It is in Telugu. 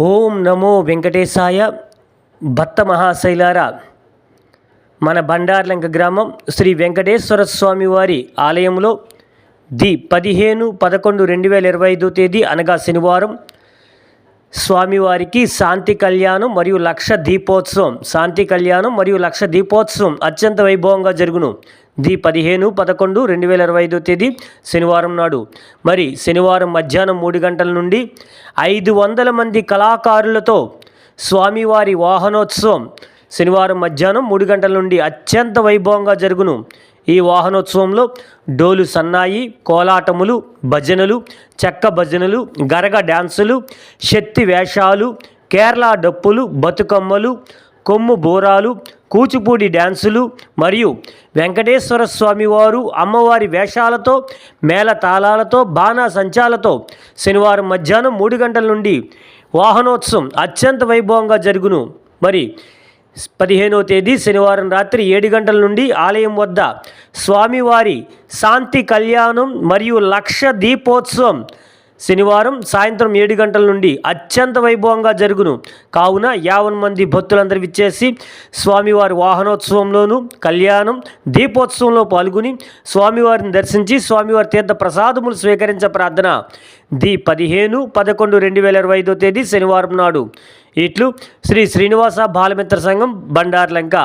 ఓం నమో వెంకటేశాయ భక్త మహాశైలార మన బండార్లంక గ్రామం శ్రీ వెంకటేశ్వర స్వామి వారి ఆలయంలో ది పదిహేను పదకొండు రెండు వేల ఇరవై ఐదో తేదీ అనగా శనివారం స్వామివారికి శాంతి కళ్యాణం మరియు లక్ష దీపోత్సవం. శాంతి కళ్యాణం మరియు లక్ష దీపోత్సవం అత్యంత వైభవంగా జరుగును. ది పదిహేను పదకొండు రెండు వేల ఇరవై ఐదో తేదీ శనివారం నాడు. మరి శనివారం మధ్యాహ్నం మూడు గంటల నుండి ఐదు వందల మంది కళాకారులతో స్వామివారి వాహనోత్సవం శనివారం మధ్యాహ్నం మూడు గంటల నుండి అత్యంత వైభవంగా జరుగును. ఈ వాహనోత్సవంలో డోలు సన్నాయి కోలాటములు భజనలు చెక్క భజనలు గరగ డ్యాన్సులు శక్తి వేషాలు కేరళ డప్పులు బతుకమ్మలు కొమ్ము బోరాలు కూచిపూడి డ్యాన్సులు మరియు వెంకటేశ్వర స్వామివారు అమ్మవారి వేషాలతో మేళ తాళాలతో బాణా సంచాలతో శనివారం మధ్యాహ్నం మూడు గంటల నుండి వాహనోత్సవం అత్యంత వైభవంగా జరుగును. మరి పదిహేనో తేదీ శనివారం రాత్రి ఏడు గంటల నుండి ఆలయం వద్ద స్వామివారి శాంతి కళ్యాణం మరియు లక్ష దీపోత్సవం శనివారం సాయంత్రం ఏడు గంటల నుండి అత్యంత వైభవంగా జరుగును. కావున యావన్ మంది భక్తులందరూ విచ్చేసి స్వామివారి వాహనోత్సవంలోను కళ్యాణం దీపోత్సవంలో పాల్గొని స్వామివారిని దర్శించి స్వామివారి తీర్థ ప్రసాదములు స్వీకరించ ప్రార్థన. ది పదిహేను పదకొండు రెండు వేల ఇరవై ఐదో తేదీ శనివారం నాడు. ఇట్లు శ్రీ శ్రీనివాస బాలమిత్ర సంఘం బండార్లంక.